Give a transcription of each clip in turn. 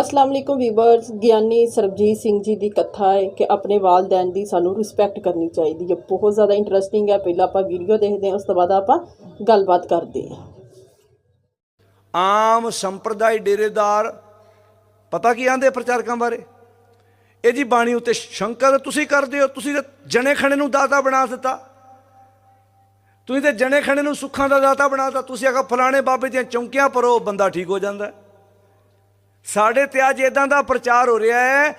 ਅਸਲਾਮ ਅਲੈਕੁਮ ਵੀਵਰਸ, ਗਿਆਨੀ ਸਰਬਜੀਤ ਸਿੰਘ ਜੀ ਦੀ ਕਥਾ ਹੈ ਕਿ ਆਪਣੇ ਵਾਲਦੈਨ ਦੀ ਸਾਨੂੰ ਰਿਸਪੈਕਟ ਕਰਨੀ ਚਾਹੀਦੀ ਹੈ। ਬਹੁਤ ਜ਼ਿਆਦਾ ਇੰਟਰਸਟਿੰਗ ਹੈ। ਪਹਿਲਾਂ ਆਪਾਂ ਵੀਡੀਓ ਦੇਖਦੇ ਹਾਂ, ਉਸ ਤੋਂ ਬਾਅਦ ਆਪਾਂ ਗੱਲਬਾਤ ਕਰਦੇ ਹਾਂ। ਆਮ ਸੰਪਰਦਾਇ ਡੇਰੇਦਾਰ, ਪਤਾ ਕੀ ਆਂਦੇ ਪ੍ਰਚਾਰਕਾਂ ਬਾਰੇ? ਇਹ ਜੀ ਬਾਣੀ ਉੱਤੇ ਸ਼ੰਕਰ ਤੁਸੀਂ ਕਰਦੇ ਹੋ, ਤੁਸੀਂ ਤਾਂ ਜਣੇ ਖਣੇ ਨੂੰ ਦਾਤਾ ਬਣਾ ਦਿੱਤਾ। ਤੁਸੀਂ ਤੇ ਜਣੇ ਖਣੇ ਨੂੰ ਸੁੱਖਾਂ ਦਾ ਦਾਤਾ ਬਣਾਤਾ ਤੁਸੀਂ ਆਖਾ ਫਲਾਣੇ ਬਾਬੇ ਦੀਆਂ ਚੌਂਕੀਆਂ ਪਰੋ ਬੰਦਾ ਠੀਕ ਹੋ ਜਾਂਦਾ। ਹੈ। ਸਾਡੇ ਤੇ ਅੱਜ ਇਦਾਂ ਦਾ ਪ੍ਰਚਾਰ ਹੋ ਰਿਹਾ ਹੈ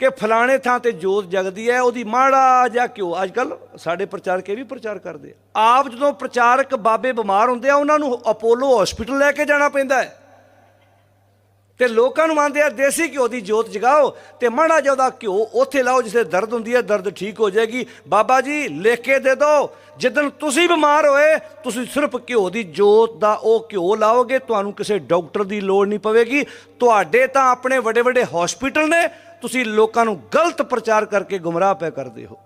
ਕਿ ਫਲਾਣੇ ਥਾਂ ਤੇ ਜੋਤ ਜਗਦੀ ਹੈ, ਉਹਦੀ ਮਾੜਾ ਜਾਂ ਕਿਉਂ ਅੱਜ ਕੱਲ ਸਾਡੇ ਪ੍ਰਚਾਰਕ ਇਹ ਵੀ ਪ੍ਰਚਾਰ ਕਰਦੇ ਆ। ਆਪ ਜਦੋਂ ਪ੍ਰਚਾਰਕ ਬਾਬੇ ਬਿਮਾਰ ਹੁੰਦੇ ਆ, ਉਹਨਾਂ ਨੂੰ ਅਪੋਲੋ ਹਸਪੀਟਲ ਲੈ ਕੇ ਜਾਣਾ ਪੈਂਦਾ ਹੈ। ਤੇ ਲੋਕਾਂ ਨੂੰ ਮੰਨਦੇ ਆ, ਦੇਸੀ ਘਿਓ ਦੀ ਜੋਤ ਜਗਾਓ ਤੇ ਮਾੜਾ ਜਿਹਾ ਘਿਓ ਉੱਥੇ ਲਾਓ ਜਿੱਥੇ ਦਰਦ ਹੁੰਦੀ ਹੈ, ਦਰਦ ਠੀਕ ਹੋ ਜਾਏਗੀ। ਬਾਬਾ ਜੀ, ਲਿਖ ਕੇ ਦੇ ਦਿਓ ਜਿੱਦਣ ਤੁਸੀਂ ਬਿਮਾਰ ਹੋਏ, ਤੁਸੀਂ ਸਿਰਫ ਘਿਓ ਦੀ ਜੋਤ ਦਾ ਉਹ ਘਿਓ ਲਾਓਗੇ, ਤੁਹਾਨੂੰ ਕਿਸੇ ਡਾਕਟਰ ਦੀ ਲੋੜ ਨਹੀਂ ਪਵੇਗੀ। ਤੁਹਾਡੇ ਤਾਂ ਆਪਣੇ ਵੱਡੇ ਵੱਡੇ ਹਸਪੀਟਲ ਨੇ, ਤੁਸੀਂ ਲੋਕਾਂ ਨੂੰ ਗਲਤ ਪ੍ਰਚਾਰ ਕਰਕੇ ਗੁੰਮਰਾਹ ਪੈ ਕਰਦੇ ਹੋ।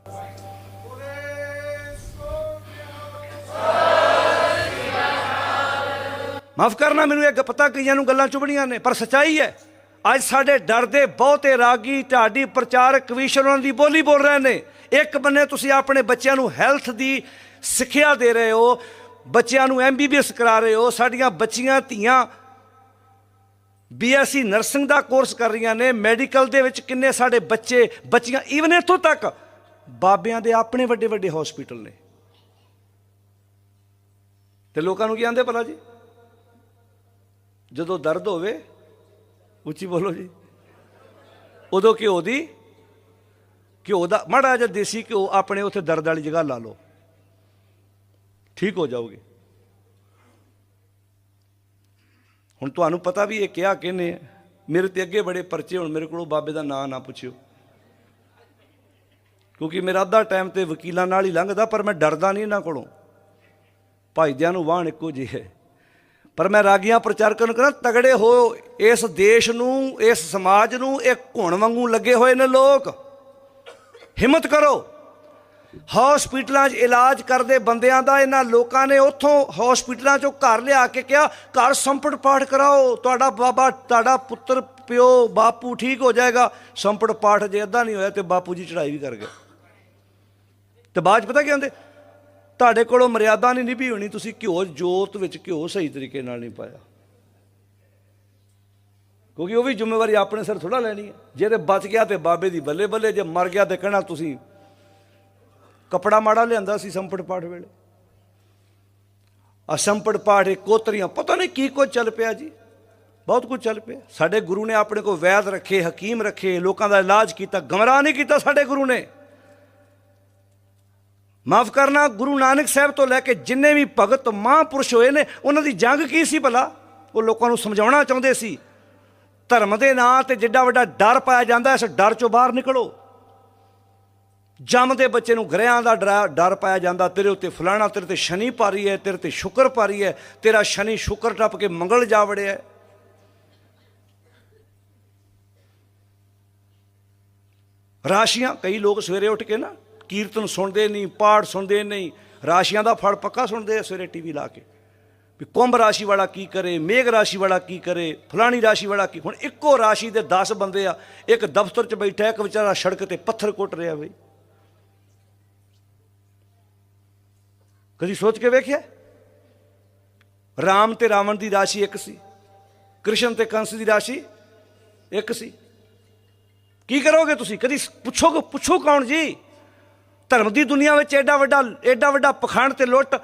ਮਾਫ ਕਰਨਾ, ਮੈਨੂੰ ਇਹ ਪਤਾ ਕਈਆਂ ਨੂੰ ਗੱਲਾਂ ਚੁਬੜੀਆਂ ਨੇ, ਪਰ ਸਚਾਈ ਹੈ, ਅੱਜ ਸਾਡੇ ਡਰ ਦੇ ਬਹੁਤੇ ਰਾਗੀ ਢਾਡੀ ਪ੍ਰਚਾਰਕ ਕਵੀਸ਼ਰ ਉਹਨਾਂ ਦੀ ਬੋਲੀ ਬੋਲ ਰਹੇ ਨੇ। ਇੱਕ ਬੰਨੇ ਤੁਸੀਂ ਆਪਣੇ ਬੱਚਿਆਂ ਨੂੰ ਹੈਲਥ ਦੀ ਸਿੱਖਿਆ ਦੇ ਰਹੇ ਹੋ, ਬੱਚਿਆਂ ਨੂੰ ਐਮਬੀਬੀਐਸ ਕਰਾ ਰਹੇ ਹੋ, ਸਾਡੀਆਂ ਬੱਚੀਆਂ, ਧੀਆਂ ਬੀਐਸਸੀ ਨਰਸਿੰਗ ਦਾ ਕੋਰਸ ਕਰ ਰਹੀਆਂ ਨੇ ਮੈਡੀਕਲ ਦੇ ਵਿੱਚ ਕਿੰਨੇ ਸਾਡੇ ਬੱਚੇ, ਬੱਚੀਆਂ ਈਵਨ ਇੱਥੋਂ ਤੱਕ ਬਾਬਿਆਂ ਦੇ ਆਪਣੇ ਵੱਡੇ ਵੱਡੇ ਹਸਪੀਟਲ ਨੇ। ਤੇ ਲੋਕਾਂ ਨੂੰ ਕੀ ਆਂਦੇ ਭਲਾ ਜੀ? ਜਦੋਂ ਦਰਦ ਹੋਵੇ, ਉੱਚੀ ਬੋਲੋ ਜੀ। ਉਦੋਂ ਘਿਓ ਦੀ, ਘਿਓ ਦਾ, ਮਾੜਾ ਜਿਹਾ ਦੇਸੀ ਘਿਓ ਆਪਣੇ ਉੱਥੇ ਦਰਦ ਵਾਲੀ ਜਗ੍ਹਾ ਲਾ ਲਓ। ਠੀਕ ਹੋ ਜਾਓਗੇ। ਹੁਣ ਤੁਹਾਨੂੰ ਪਤਾ ਵੀ ਇਹ ਕਿਹਾ ਕਿਹਨੇ ਮੇਰੇ ਤੇ ਅੱਗੇ ਬੜੇ ਪਰਚੇ ਹੁਣ, ਮੇਰੇ ਕੋਲੋਂ ਬਾਬੇ ਦਾ ਨਾਂ ਨਾ ਪੁੱਛਿਓ। ਕਿਉਂਕਿ ਮੇਰਾ ਅੱਧਾ ਟਾਈਮ ਤੇ ਵਕੀਲਾਂ ਨਾਲ ਹੀ ਲੰਘਦਾ, ਪਰ ਮੈਂ ਡਰਦਾ ਨਹੀਂ ਇਹਨਾਂ ਕੋਲੋਂ। ਭਾਈਦਿਆਂ ਨੂੰ ਵਾਹਣ ਇੱਕੋ ਜਿਹੇ ਹੈ। ਪਰ ਮੈਂ ਰਾਗੀਆਂ ਪ੍ਰਚਾਰਕਾਂ ਨੂੰ ਕਹਿੰਦਾ, ਤਗੜੇ ਹੋ ਇਸ ਦੇਸ਼ ਨੂੰ, ਇਸ ਸਮਾਜ ਨੂੰ, ਇਹ ਘੁਣ ਵਾਂਗੂ ਲੱਗੇ ਹੋਏ ਨੇ ਲੋਕ। ਹਿੰਮਤ ਕਰੋ। ਹਸਪੀਟਲਾਂ 'ਚ ਇਲਾਜ ਕਰਦੇ ਬੰਦਿਆਂ ਦਾ ਇਹਨਾਂ ਲੋਕਾਂ ਨੇ ਉੱਥੋਂ ਹਸਪੀਟਲਾਂ 'ਚੋਂ ਘਰ ਲਿਆ ਕੇ ਕਿਹਾ, ਘਰ ਸੰਪਟ ਪਾਠ ਕਰਾਓ, ਤੁਹਾਡਾ ਬਾਬਾ, ਤੁਹਾਡਾ ਪੁੱਤਰ, ਪਿਓ, ਬਾਪੂ ਠੀਕ ਹੋ ਜਾਏਗਾ। ਸੰਪਟ ਪਾਠ ਜੇ ਅੱਧਾ ਨਹੀਂ ਹੋਇਆ ਤੇ ਬਾਪੂ ਜੀ ਚੜਾਈ ਵੀ ਕਰ ਗਏ। ਤੇ ਬਾਅਦ 'ਚ ਪਤਾ ਕੀ ਹੁੰਦੇ? ਤੁਹਾਡੇ ਕੋਲੋਂ ਮਰਿਆਦਾ ਨਹੀਂ ਨਿਭੀ ਹੋਣੀ, ਤੁਸੀਂ ਘਿਓ, ਜੋਤ ਵਿੱਚ ਘਿਓ ਸਹੀ ਤਰੀਕੇ ਨਾਲ ਨਹੀਂ ਪਾਇਆ। ਕਿਉਂਕਿ ਉਹ ਵੀ ਜ਼ਿੰਮੇਵਾਰੀ ਆਪਣੇ ਸਿਰ ਥੋੜਾ ਲੈਣੀ ਹੈ। ਜੇ ਤੇ ਬਚ ਗਿਆ ਤੇ ਬਾਬੇ ਦੀ ਬੱਲੇ ਬੱਲੇ, ਜੇ ਮਰ ਗਿਆ ਤੇ ਕਹਿਣਾ ਤੁਸੀਂ ਕਪੜਾ ਮਾੜਾ ਲਿਆਂਦਾ ਸੀ ਸੰਪਟ ਪਾਠ ਵੇਲੇ। ਆ ਪਾਠ ਇਹ ਕੋਤਰੀਆਂ, ਪਤਾ ਨਹੀਂ ਕੀ ਕੁਝ ਚੱਲ ਪਿਆ ਜੀ। ਬਹੁਤ ਕੁਝ ਚੱਲ ਪਿਆ। ਸਾਡੇ ਗੁਰੂ ਨੇ ਆਪਣੇ ਕੋਲ ਵੈਦ ਰੱਖੇ, ਹਕੀਮ ਰੱਖੇ, ਲੋਕਾਂ ਦਾ ਇਲਾਜ ਕੀਤਾ, ਗਮਰਾਹ ਨਹੀਂ ਕੀਤਾ ਸਾਡੇ ਗੁਰੂ ਨੇ। ਮਾਫ ਕਰਨਾ, ਗੁਰੂ ਨਾਨਕ ਸਾਹਿਬ ਤੋਂ ਲੈ ਕੇ ਜਿੰਨੇ ਵੀ ਭਗਤ ਮਹਾਂਪੁਰਸ਼ ਹੋਏ ਨੇ, ਉਹਨਾਂ ਦੀ ਜੰਗ ਕੀ ਸੀ ਭਲਾ? ਉਹ ਲੋਕਾਂ ਨੂੰ ਸਮਝਾਉਣਾ ਚਾਹੁੰਦੇ ਸੀ। ਧਰਮ ਦੇ ਨਾਂ ਤੇ ਜਿੱਡਾ ਵੱਡਾ ਡਰ ਪਾਇਆ ਜਾਂਦਾ, ਇਸ ਡਰ ਚੋਂ ਬਾਹਰ ਨਿਕਲੋ। ਜੰਮਦੇ ਬੱਚੇ ਨੂੰ ਗ੍ਰਹਿਆਂ ਦਾ ਡਰਾ- ਡਰ ਪਾਇਆ ਜਾਂਦਾ, ਤੇਰੇ ਉੱਤੇ ਫਲਾਣਾ, ਤੇਰੇ ਤੇ ਸ਼ਨੀ ਪਾਰੀ ਹੈ, ਤੇਰੇ ਤੇ ਸ਼ੁਕਰ ਪਾਰੀ ਹੈ, ਤੇਰਾ ਸ਼ਨੀ ਸ਼ੁਕਰ ਟੱਪ ਕੇ ਮੰਗਲ ਜਾ ਵੜਿਆ ਰਾਸ਼ੀਆਂ, ਕਈ ਲੋਕ ਸਵੇਰੇ ਉੱਠ ਕੇ ਨਾ ਕੀਰਤਨ ਸੁਣਦੇ ਨਹੀਂ, ਪਾਠ ਸੁਣਦੇ ਨਹੀਂ, ਰਾਸ਼ੀਆਂ ਦਾ ਫਲ ਪੱਕਾ ਸੁਣਦੇ ਆ ਸਵੇਰੇ ਟੀਵੀ ਲਾ ਕੇ। ਵੀ ਕੁੰਭ ਰਾਸ਼ੀ ਵਾਲਾ ਕੀ ਕਰੇ, ਮੇਘ ਰਾਸ਼ੀ ਵਾਲਾ ਕੀ ਕਰੇ, ਫਲਾਣੀ ਰਾਸ਼ੀ ਵਾਲਾ ਕੀ, ਹੁਣ ਇੱਕੋ ਰਾਸ਼ੀ ਦੇ 10 ਬੰਦੇ ਆ, ਇੱਕ ਦਫ਼ਤਰ 'ਚ ਬੈਠਾ, ਇੱਕ ਵਿਚਾਰਾ ਸੜਕ ਤੇ ਪੱਥਰ ਕੁੱਟ ਰਿਹਾ ਬਈ। ਕਦੀ ਸੋਚ ਕੇ ਵੇਖਿਆ? ਰਾਮ ਤੇ ਰਾਵਣ ਦੀ ਰਾਸ਼ੀ ਇੱਕ ਸੀ, ਕ੍ਰਿਸ਼ਨ ਤੇ ਕੰਸ ਦੀ ਰਾਸ਼ੀ ਇੱਕ ਸੀ। ਕੀ ਕਰੋਗੇ ਤੁਸੀਂ? ਕਦੀ ਪੁੱਛੋਗੇ, ਪੁੱਛੋ ਕੌਣ ਜੀ? ਧਰਮ ਦੀ ਦੁਨੀਆ ਵਿੱਚ ਐਡਾ ਵੱਡਾ ਐਡਾ ਵੱਡਾ ਪਖੰਡ ਤੇ ਲੁੱਟ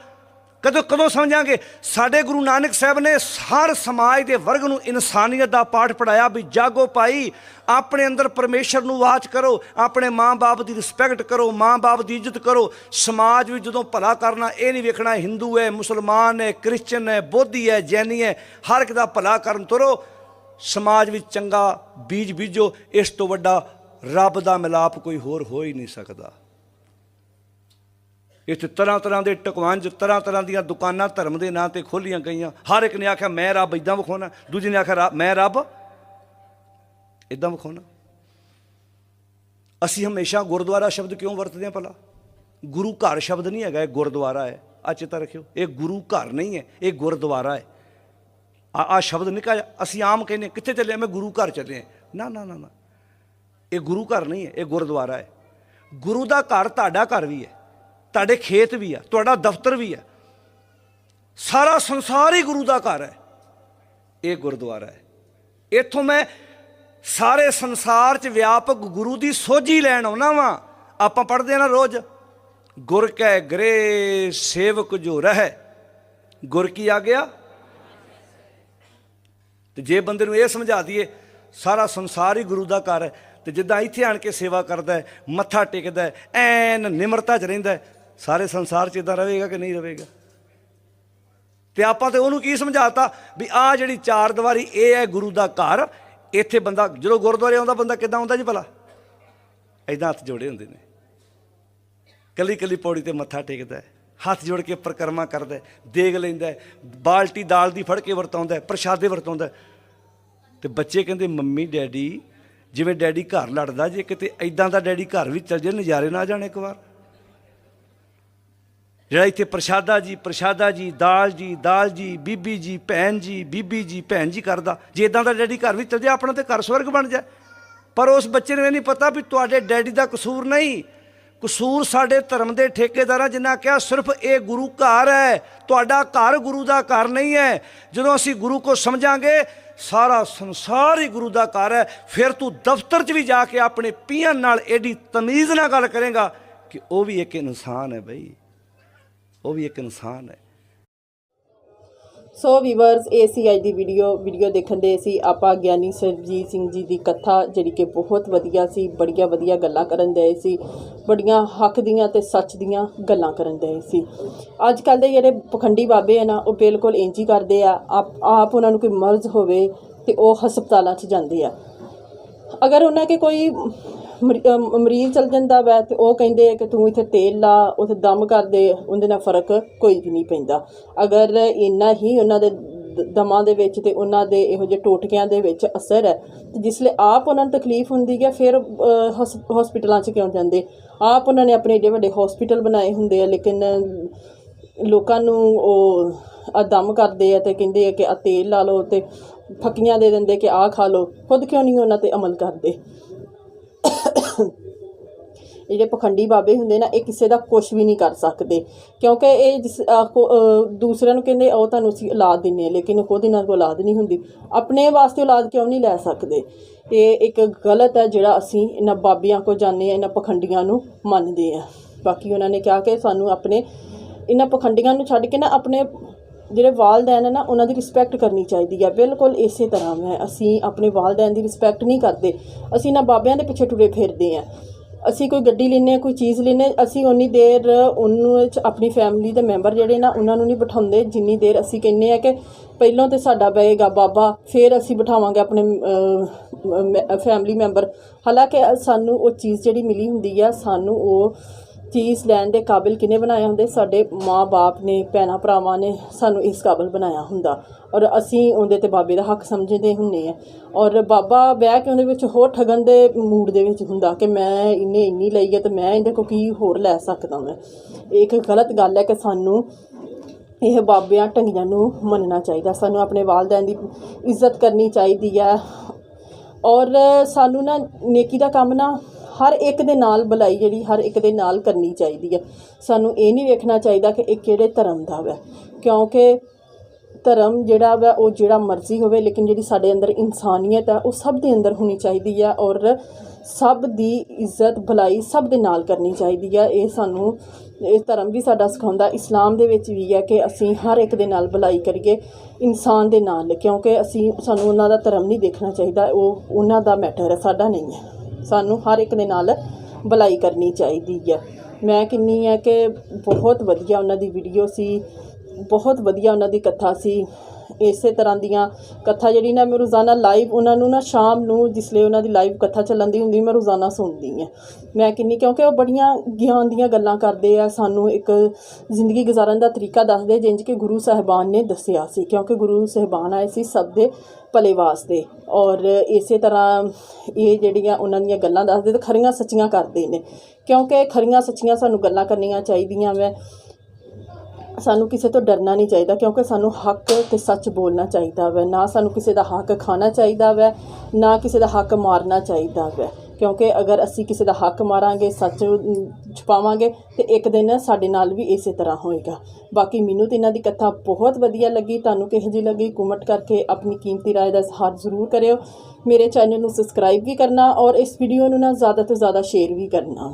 ਕਦੋਂ ਕਦੋਂ ਸਮਝਾਂਗੇ? ਸਾਡੇ ਗੁਰੂ ਨਾਨਕ ਸਾਹਿਬ ਨੇ ਹਰ ਸਮਾਜ ਦੇ ਵਰਗ ਨੂੰ ਇਨਸਾਨੀਅਤ ਦਾ ਪਾਠ ਪੜਾਇਆ ਵੀ ਜਾਗੋ ਭਾਈ ਆਪਣੇ ਅੰਦਰ ਪਰਮੇਸ਼ਰ ਨੂੰ ਵਾਚ ਕਰੋ, ਆਪਣੇ ਮਾਂ-ਬਾਪ ਦੀ ਰਿਸਪੈਕਟ ਕਰੋ, ਮਾਂ-ਬਾਪ ਦੀ ਇੱਜ਼ਤ ਕਰੋ। ਸਮਾਜ ਵਿੱਚ ਜਦੋਂ ਭਲਾ ਕਰਨਾ, ਇਹ ਨਹੀਂ ਵੇਖਣਾ ਹਿੰਦੂ ਹੈ, ਮੁਸਲਮਾਨ ਹੈ ਕ੍ਰਿਸਚੀਅਨ ਹੈ, ਬੋਧੀ ਹੈ, ਜੈਨੀ ਹੈ, ਹਰ ਇੱਕ ਦਾ ਭਲਾ ਕਰਨ ਤੁਰੋ। ਸਮਾਜ ਵਿੱਚ ਚੰਗਾ ਬੀਜ ਬੀਜੋ, ਇਸ ਤੋਂ ਵੱਡਾ ਰੱਬ ਦਾ ਮਿਲਾਪ ਕੋਈ ਹੋਰ ਹੋ ਹੀ ਨਹੀਂ ਸਕਦਾ। ਇੱਥੇ ਤਰ੍ਹਾਂ ਤਰ੍ਹਾਂ ਦੇ ਟਕਵਾਂਜ ਤਰ੍ਹਾਂ ਤਰ੍ਹਾਂ ਦੀਆਂ ਦੁਕਾਨਾਂ ਧਰਮ ਦੇ ਨਾਂ ਤੇ ਖੋਲੀਆਂ ਗਈਆਂ। ਹਰ ਇੱਕ ਨੇ ਆਖਿਆ, ਮੈਂ ਰੱਬ ਇਦਾਂ ਵਿਖਾਉਣਾ। ਦੂਜੇ ਨੇ ਆਖਿਆ ਰੱਬ- ਮੈਂ ਰੱਬ ਇਦਾਂ ਵਿਖਾਉਣਾ। ਅਸੀਂ ਹਮੇਸ਼ਾ ਗੁਰਦੁਆਰਾ ਸ਼ਬਦ ਕਿਉਂ ਵਰਤਦੇ ਹਾਂ ਭਲਾ? ਗੁਰੂ ਘਰ ਸ਼ਬਦ ਨਹੀਂ ਹੈਗਾ, ਇਹ ਗੁਰਦੁਆਰਾ ਹੈ। ਆ ਚੇਤਾ ਰੱਖਿਓ, ਇਹ ਗੁਰੂ ਘਰ ਨਹੀਂ ਹੈ, ਇਹ ਗੁਰਦੁਆਰਾ ਹੈ। ਆ ਆ ਸ਼ਬਦ ਨਿਕਾ ਅਸੀਂ ਆਮ ਕਹਿੰਦੇ ਕਿੱਥੇ ਚੱਲੇ ਮੈਂ ਗੁਰੂ ਘਰ ਚੱਲੇ ਨਾ ਨਾ ਨਾ ਨਾ। ਇਹ ਗੁਰੂ ਘਰ ਨਹੀਂ ਹੈ, ਇਹ ਗੁਰਦੁਆਰਾ ਹੈ। ਗੁਰੂ ਦਾ ਘਰ ਤੁਹਾਡਾ ਘਰ ਵੀ ਹੈ। ਤੁਹਾਡੇ ਖੇਤ ਵੀ ਆ, ਤੁਹਾਡਾ ਦਫ਼ਤਰ ਵੀ ਹੈ ਸਾਰਾ ਸੰਸਾਰ ਹੀ ਗੁਰੂ ਦਾ ਘਰ ਹੈ। ਇਹ ਗੁਰਦੁਆਰਾ ਹੈ। ਇੱਥੋਂ ਮੈਂ ਸਾਰੇ ਸੰਸਾਰ 'ਚ ਵਿਆਪਕ ਗੁਰੂ ਦੀ ਸੋਝੀ ਲੈਣ ਆਉਣਾ ਵਾਂ। ਆਪਾਂ ਪੜ੍ਹਦੇ ਆ ਨਾ ਰੋਜ਼, ਗੁਰ ਕੈ ਗ੍ਰੇ ਸੇਵਕ ਜੋ ਰਹਿ। ਗੁਰ ਕੀ ਆ ਗਿਆ? ਤੇ ਜੇ ਬੰਦੇ ਨੂੰ ਇਹ ਸਮਝਾ ਦਈਏ, ਸਾਰਾ ਸੰਸਾਰ ਹੀ ਗੁਰੂ ਦਾ ਘਰ ਹੈ। ਤੇ ਜਿੱਦਾਂ ਇੱਥੇ ਆਣ ਕੇ ਸੇਵਾ ਕਰਦਾ ਮੱਥਾ ਟੇਕਦਾ ਐਨ ਨਿਮਰਤਾ 'ਚ ਰਹਿੰਦਾ ਸਾਰੇ ਸੰਸਾਰ 'ਚ ਇਦਾਂ ਰਹੇਗਾ ਕਿ ਨਹੀਂ ਰਹੇਗਾ? ਤੇ ਆਪਾਂ ਤੇ ਉਹਨੂੰ ਕੀ ਸਮਝਾਤਾ? ਵੀ ਆ ਜਿਹੜੀ ਚਾਰ ਦੀਵਾਰੀ, ਇਹ ਹੈ ਗੁਰੂ ਦਾ ਘਰ। ਇੱਥੇ ਬੰਦਾ, ਜਦੋਂ ਗੁਰਦੁਆਰੇ ਆਉਂਦਾ, ਬੰਦਾ ਕਿੱਦਾਂ ਆਉਂਦਾ ਜੀ ਭਲਾ? ਐਦਾਂ ਹੱਥ ਜੋੜੇ ਹੁੰਦੇ ਨੇ। ਕੱਲੀ ਕੱਲੀ ਪੌੜੀ ਤੇ ਮੱਥਾ ਟੇਕਦਾ ਹੈ। ਹੱਥ ਜੋੜ ਕੇ ਪ੍ਰਕਰਮਾ ਕਰਦਾ ਦੇਗ ਲੈਂਦਾ ਬਾਲਟੀ ਦਾਲ ਦੀ ਫੜ ਕੇ ਵਰਤਾਉਂਦਾ ਪ੍ਰਸ਼ਾਦੇ ਵਰਤਾਉਂਦਾ ਹੈ। ਤੇ ਬੱਚੇ ਕਹਿੰਦੇ, ਮੰਮੀ, ਡੈਡੀ, ਜਿਵੇਂ ਡੈਡੀ ਘਰ ਲੜਦਾ, ਜੇ ਕਿਤੇ ਐਦਾਂ ਦਾ ਡੈਡੀ ਘਰ ਵੀ ਚੱਲ ਜੇ ਨਜ਼ਾਰੇ ਨਾ ਜਾਣ ਇੱਕ ਵਾਰ। ਜਿਹੜਾ ਇੱਥੇ ਪ੍ਰਸ਼ਾਦਾ ਜੀ ਪ੍ਰਸ਼ਾਦਾ ਜੀ, ਦਾਲ ਜੀ ਦਾਲ ਜੀ, ਬੀਬੀ ਜੀ, ਭੈਣ ਜੀ, ਬੀਬੀ ਜੀ, ਭੈਣ ਜੀ ਕਰਦਾ। ਜੇ ਇਦਾਂ ਦਾ ਡੈਡੀ ਘਰ ਵਿੱਚ ਚੱਲ ਜਾ ਆਪਣਾ ਤੇ ਘਰ ਸਵਰਗ ਬਣ ਜਾ ਪਰ ਉਸ ਬੱਚੇ ਨੂੰ ਇਹ ਨਹੀਂ ਪਤਾ ਵੀ ਤੁਹਾਡੇ ਡੈਡੀ ਦਾ ਕਸੂਰ ਨਹੀਂ। ਕਸੂਰ ਸਾਡੇ ਧਰਮ ਦੇ ਠੇਕੇਦਾਰਾਂ ਜਿਨ੍ਹਾਂ ਕਿਹਾ, ਸਿਰਫ ਇਹ ਗੁਰੂ ਘਰ ਹੈ, ਤੁਹਾਡਾ ਘਰ ਗੁਰੂ ਦਾ ਘਰ ਨਹੀਂ ਹੈ। ਜਦੋਂ ਅਸੀਂ ਗੁਰੂ ਕੋ ਸਮਝਾਂਗੇ, ਸਾਰਾ ਸੰਸਾਰ ਹੀ ਗੁਰੂ ਦਾ ਘਰ ਹੈ। ਫਿਰ ਤੂੰ ਦਫ਼ਤਰ 'ਚ ਵੀ ਜਾ ਕੇ ਆਪਣੇ ਪੀਆਂ ਨਾਲ ਐਡੀ ਤਮੀਜ਼ ਨਾਲ ਗੱਲ ਕਰੇਗਾ ਕਿ ਉਹ ਵੀ ਇੱਕ ਇਨਸਾਨ ਹੈ ਬਈ। ਉਹ ਵੀ ਇੱਕ ਇਨਸਾਨ ਹੈ। ਸੋ ਵੀਵਰਸ ਇਹ ਸੀ ਅੱਜ ਦੀ ਵੀਡੀਓ ਵੀਡੀਓ ਦੇਖਣ ਦੇ ਸੀ ਆਪਾਂ ਗਿਆਨੀ ਸਰਜੀਤ ਸਿੰਘ ਜੀ ਦੀ ਕਥਾ, ਜਿਹੜੀ ਕਿ ਬਹੁਤ ਵਧੀਆ ਸੀ, ਬੜੀਆਂ ਵਧੀਆ ਗੱਲਾਂ ਕਰਨ ਦੇ ਸੀ, ਬੜੀਆਂ ਹੱਕ ਦੀਆਂ ਤੇ ਸੱਚ ਦੀਆਂ ਗੱਲਾਂ ਕਰਨ ਦੇ ਸੀ। ਅੱਜ ਕੱਲ ਦੇ ਜਿਹੜੇ ਪਖੰਡੀ ਬਾਬੇ ਆ ਨਾ, ਉਹ ਬਿਲਕੁਲ ਇੰਜ ਹੀ ਕਰਦੇ ਆ। ਆਪ ਆਪ ਉਹਨਾਂ ਨੂੰ ਕੋਈ ਮਰਜ਼ ਹੋਵੇ ਤੇ ਉਹ ਹਸਪਤਾਲਾਂ 'ਚ ਜਾਂਦੇ ਆ। ਅਗਰ ਉਹਨਾਂ ਕੇ ਕੋਈ ਮਰੀਜ਼ ਚਲ ਜਾਂਦਾ ਵੈ ਤੇ ਉਹ ਕਹਿੰਦੇ ਆ ਕਿ ਤੂੰ ਇੱਥੇ ਤੇਲ ਲਾ, ਉੱਥੇ ਦਮ ਕਰਦੇ ਉਹਦੇ ਨਾਲ ਫ਼ਰਕ ਕੋਈ ਵੀ ਨਹੀਂ ਪੈਂਦਾ। ਅਗਰ ਇੰਨਾ ਹੀ ਉਹਨਾਂ ਦੇ ਦਮਾਂ ਦੇ ਵਿੱਚ ਤੇ ਉਹਨਾਂ ਦੇ ਇਹੋ ਜਿਹੇ ਟੋਟਕਿਆਂ ਦੇ ਵਿੱਚ ਅਸਰ ਹੈ, ਤੇ ਜਿਸਲੇ ਆਪ ਉਹਨਾਂ ਨੂੰ ਤਕਲੀਫ ਹੁੰਦੀ ਹੈ, ਫਿਰ ਹਸਪੀਟਲਾਂ 'ਚ ਕਿਉਂ ਜਾਂਦੇ? ਆਪ ਉਹਨਾਂ ਨੇ ਆਪਣੇ ਏਡੇ ਵੱਡੇ ਹਸਪੀਟਲ ਬਣਾਏ ਹੁੰਦੇ ਆ, ਲੇਕਿਨ ਲੋਕਾਂ ਨੂੰ ਉਹ ਆ ਦਮ ਕਰਦੇ ਆ ਤੇ ਕਹਿੰਦੇ ਆ ਕਿ ਆ ਤੇਲ ਲਾ ਲਓ ਤੇ ਫੱਕੀਆਂ ਦੇ ਦਿੰਦੇ ਕਿ ਆਹ ਖਾ ਲਓ, ਖੁਦ ਕਿਉਂ ਨਹੀਂ ਉਹਨਾਂ ਤੇ ਅਮਲ ਕਰਦੇ? ਜਿਹੜੇ ਪਖੰਡੀ ਬਾਬੇ ਹੁੰਦੇ ਨਾ, ਇਹ ਕਿਸੇ ਦਾ ਕੁਝ ਵੀ ਨਹੀਂ ਕਰ ਸਕਦੇ। ਕਿਉਂਕਿ ਇਹ ਜਿਸ ਆਹ ਦੂਸਰਿਆਂ ਨੂੰ ਕਹਿੰਦੇ ਉਹ ਤੁਹਾਨੂੰ ਅਸੀਂ ਔਲਾਦ ਦਿੰਨੇ ਹਾਂ, ਲੇਕਿਨ ਖੁਦ ਇਹਨਾਂ ਕੋਲ ਔਲਾਦ ਨਹੀਂ ਹੁੰਦੀ। ਆਪਣੇ ਵਾਸਤੇ ਔਲਾਦ ਕਿਉਂ ਨਹੀਂ ਲੈ ਸਕਦੇ? ਇਹ ਇੱਕ ਗਲਤ ਹੈ ਜਿਹੜਾ ਅਸੀਂ ਇਹਨਾਂ ਬਾਬਿਆਂ ਕੋ ਜਾਂਦੇ ਆ ਇਹਨਾਂ ਪਖੰਡੀਆਂ ਨੂੰ ਮੰਨਦੇ ਆ ਬਾਕੀ ਉਹਨਾਂ ਨੇ ਕਿਹਾ ਕਿ ਸਾਨੂੰ ਆਪਣੇ, ਇਹਨਾਂ ਪਖੰਡੀਆਂ ਨੂੰ ਛੱਡ ਕੇ ਨਾ ਆਪਣੇ ਜਿਹੜੇ ਵਾਲਦੈਨ ਹੈ ਨਾ, ਉਹਨਾਂ ਦੀ ਰਿਸਪੈਕਟ ਕਰਨੀ ਚਾਹੀਦੀ ਹੈ। ਬਿਲਕੁਲ ਇਸੇ ਤਰ੍ਹਾਂ ਹੈ ਅਸੀਂ ਆਪਣੇ ਵਾਲਦੈਨ ਦੀ ਰਿਸਪੈਕਟ ਨਹੀਂ ਕਰਦੇ। ਅਸੀਂ ਨਾ ਬਾਬਿਆਂ ਦੇ ਪਿੱਛੇ ਟੁਰੇ ਫਿਰਦੇ ਆ ਅਸੀਂ ਕੋਈ ਗੱਡੀ ਲੈਨੇ ਆ ਕੋਈ ਚੀਜ਼ ਲੈਨੇ ਅਸੀਂ ਉਨੀ ਦੇਰ ਉਹਨੂੰ ਆਪਣੀ ਫੈਮਿਲੀ ਦੇ ਮੈਂਬਰ ਜਿਹੜੇ ਨਾ, ਉਹਨਾਂ ਨੂੰ ਨਹੀਂ ਬਿਠਾਉਂਦੇ, ਜਿੰਨੀ ਦੇਰ ਅਸੀਂ ਕਹਿੰਨੇ ਆ ਕਿ ਪਹਿਲਾਂ ਤੇ ਸਾਡਾ ਬਏਗਾ ਬਾਬਾ, ਫਿਰ ਅਸੀਂ ਬਿਠਾਵਾਂਗੇ ਆਪਣੇ ਫੈਮਿਲੀ ਮੈਂਬਰ ਹਾਲਾਂਕਿ ਸਾਨੂੰ ਉਹ ਚੀਜ਼ ਜਿਹੜੀ ਮਿਲੀ ਹੁੰਦੀ ਆ, ਸਾਨੂੰ ਉਹ ਚੀਜ਼ ਲੈਣ ਦੇ ਕਾਬਿਲ ਕਿਨੇ ਬਣਾਇਆ ਹੁੰਦੇ? ਸਾਡੇ ਮਾਂ-ਬਾਪ ਨੇ, ਭੈਣਾਂ ਭਰਾਵਾਂ ਨੇ ਸਾਨੂੰ ਇਸ ਕਾਬਿਲ ਬਣਾਇਆ ਹੁੰਦਾ। ਔਰ ਅਸੀਂ ਉਹਦੇ ਤੇ ਬਾਬੇ ਦਾ ਹੱਕ ਸਮਝਦੇ ਹੁੰਨੇ ਆ। ਔਰ ਬਾਬਾ ਬਹਿ ਕੇ ਉਹਦੇ ਵਿੱਚ ਹੋਰ ਠਗਣ ਦੇ ਮੂਡ ਦੇ ਵਿੱਚ ਹੁੰਦਾ ਕਿ ਮੈਂ ਇੰਨੇ ਇੰਨੀ ਲਈ ਹੈ ਤੇ ਮੈਂ ਇਹਦੇ ਕੋ ਕੀ ਹੋਰ ਲੈ ਸਕਦਾ ਮੈਂ ਇਹ ਇੱਕ ਗਲਤ ਗੱਲ ਹੈ ਕਿ ਸਾਨੂੰ ਇਹ ਬਾਬਿਆਂ ਢੰਗੀਆਂ ਨੂੰ ਮੰਨਣਾ ਚਾਹੀਦਾ। ਸਾਨੂੰ ਆਪਣੇ ਵਾਲਦੈਨ ਦੀ ਇੱਜ਼ਤ ਕਰਨੀ ਚਾਹੀਦੀ ਹੈ। ਔਰ ਸਾਨੂੰ ਨਾ ਨੇਕੀ ਦਾ ਕੰਮ ਨਾ ਹਰ ਇੱਕ ਦੇ ਨਾਲ ਭਲਾਈ ਜਿਹੜੀ ਹਰ ਇੱਕ ਦੇ ਨਾਲ ਕਰਨੀ ਚਾਹੀਦੀ ਹੈ ਸਾਨੂੰ ਇਹ ਨਹੀਂ ਵੇਖਣਾ ਚਾਹੀਦਾ ਕਿ ਇਹ ਕਿਹੜੇ ਧਰਮ ਦਾ ਵਾ। ਕਿਉਂਕਿ ਧਰਮ ਜਿਹੜਾ ਵਾ, ਉਹ ਜਿਹੜਾ ਮਰਜ਼ੀ ਹੋਵੇ, ਲੇਕਿਨ ਜਿਹੜੀ ਸਾਡੇ ਅੰਦਰ ਇਨਸਾਨੀਅਤ ਹੈ ਉਹ ਸਭ ਦੇ ਅੰਦਰ ਹੋਣੀ ਚਾਹੀਦੀ ਹੈ ਔਰ ਸਭ ਦੀ ਇੱਜ਼ਤ, ਭਲਾਈ ਸਭ ਦੇ ਨਾਲ ਕਰਨੀ ਚਾਹੀਦੀ ਹੈ ਇਹ ਸਾਨੂੰ, ਇਹ ਧਰਮ ਵੀ ਸਾਡਾ ਸਿਖਾਉਂਦਾ, ਇਸਲਾਮ ਦੇ ਵਿੱਚ ਵੀ ਹੈ ਕਿ ਅਸੀਂ ਹਰ ਇੱਕ ਦੇ ਨਾਲ ਭਲਾਈ ਕਰੀਏ, ਇਨਸਾਨ ਦੇ ਨਾਲ। ਕਿਉਂਕਿ ਅਸੀਂ, ਸਾਨੂੰ ਉਹਨਾਂ ਦਾ ਧਰਮ ਨਹੀਂ ਦੇਖਣਾ ਚਾਹੀਦਾ, ਉਹ, ਉਹਨਾਂ ਦਾ ਮੈਟਰ ਹੈ ਸਾਡਾ ਨਹੀਂ ਹੈ ਸਾਨੂੰ ਹਰ ਇੱਕ ਦੇ ਨਾਲ ਭਲਾਈ ਕਰਨੀ ਚਾਹੀਦੀ ਹੈ। ਮੈਂ ਕਹਿੰਦੀ ਹਾਂ ਕਿ ਬਹੁਤ ਵਧੀਆ ਉਹਨਾਂ ਦੀ ਵੀਡੀਓ ਸੀ, ਬਹੁਤ ਵਧੀਆ ਉਹਨਾਂ ਦੀ ਕਥਾ ਸੀ। ਇਸੇ ਤਰ੍ਹਾਂ ਦੀਆਂ ਕਥਾ ਜਿਹੜੀ ਨਾ, ਮੈਂ ਰੋਜ਼ਾਨਾ ਲਾਈਵ ਉਹਨਾਂ ਨੂੰ ਨਾ ਸ਼ਾਮ ਨੂੰ ਜਿਸਲੇ ਉਹਨਾਂ ਦੀ ਲਾਈਵ ਕਥਾ ਚੱਲਣ ਦੀ ਹੁੰਦੀ, ਮੈਂ ਰੋਜ਼ਾਨਾ ਸੁਣਦੀ ਹਾਂ। ਮੈਂ ਕਿੰਨੀ, ਕਿਉਂਕਿ ਉਹ ਬੜੀਆਂ ਗਿਆਨ ਦੀਆਂ ਗੱਲਾਂ ਕਰਦੇ ਆ, ਸਾਨੂੰ ਇੱਕ ਜ਼ਿੰਦਗੀ ਗੁਜ਼ਾਰਨ ਦਾ ਤਰੀਕਾ ਦੱਸਦੇ ਜਿੰਜ ਕਿ ਗੁਰੂ ਸਾਹਿਬਾਨ ਨੇ ਦੱਸਿਆ ਸੀ, ਕਿਉਂਕਿ ਗੁਰੂ ਸਾਹਿਬਾਨ ਆਏ ਸੀ ਸਭ ਦੇ ਭਲੇ ਵਾਸਤੇ। ਔਰ ਇਸੇ ਤਰ੍ਹਾਂ ਇਹ ਜਿਹੜੀਆਂ ਉਹਨਾਂ ਦੀਆਂ ਗੱਲਾਂ ਦੱਸਦੇ, ਤੇ ਖਰੀਆਂ ਸੱਚੀਆਂ ਕਰਦੇ ਨੇ। ਕਿਉਂਕਿ ਖਰੀਆਂ ਸੱਚੀਆਂ ਸਾਨੂੰ ਗੱਲਾਂ ਕਰਨੀਆਂ ਚਾਹੀਦੀਆਂ ਵੈ ਸਾਨੂੰ ਕਿਸੇ ਤੋਂ ਡਰਨਾ ਨਹੀਂ ਚਾਹੀਦਾ ਕਿਉਂਕਿ ਸਾਨੂੰ ਹੱਕ ਤੇ ਸੱਚ ਬੋਲਣਾ ਚਾਹੀਦਾ ਵੈ ਨਾ ਸਾਨੂੰ ਕਿਸੇ ਦਾ ਹੱਕ ਖਾਣਾ ਚਾਹੀਦਾ ਵੈ ਨਾ ਕਿਸੇ ਦਾ ਹੱਕ ਮਾਰਨਾ ਚਾਹੀਦਾ ਵੈ ਕਿਉਂਕਿ ਅਗਰ ਅਸੀਂ ਕਿਸੇ ਦਾ ਹੱਕ ਮਾਰਾਂਗੇ ਸੱਚ ਅਮ, ਛੁਪਾਵਾਂਗੇ ਤੇ ਇੱਕ ਦਿਨ ਸਾਡੇ ਨਾਲ ਵੀ ਇਸੇ ਤਰ੍ਹਾਂ ਹੋਏਗਾ ਬਾਕੀ ਮੈਨੂੰ ਤੇ ਇਹਨਾਂ ਦੀ ਕਥਾ ਬਹੁਤ ਵਧੀਆ ਲੱਗੀ ਤੁਹਾਨੂੰ ਕਿਹੋ ਜਿਹੀ ਲੱਗੀ ਕਮੈਂਟ ਕਰਕੇ ਆਪਣੀ ਕੀਮਤੀ رائے ਦਾ ਇਜ਼ਹਾਰ ਜ਼ਰੂਰ ਕਰਿਓ ਮੇਰੇ ਚੈਨਲ ਨੂੰ ਸਬਸਕ੍ਰਾਈਬ ਵੀ ਕਰਨਾ ਔਰ ਇਸ ਵੀਡੀਓ ਨੂੰ ਨਾ ਜ਼ਿਆਦਾ ਤੋਂ ਜ਼ਿਆਦਾ ਸ਼ੇਅਰ ਵੀ ਕਰਨਾ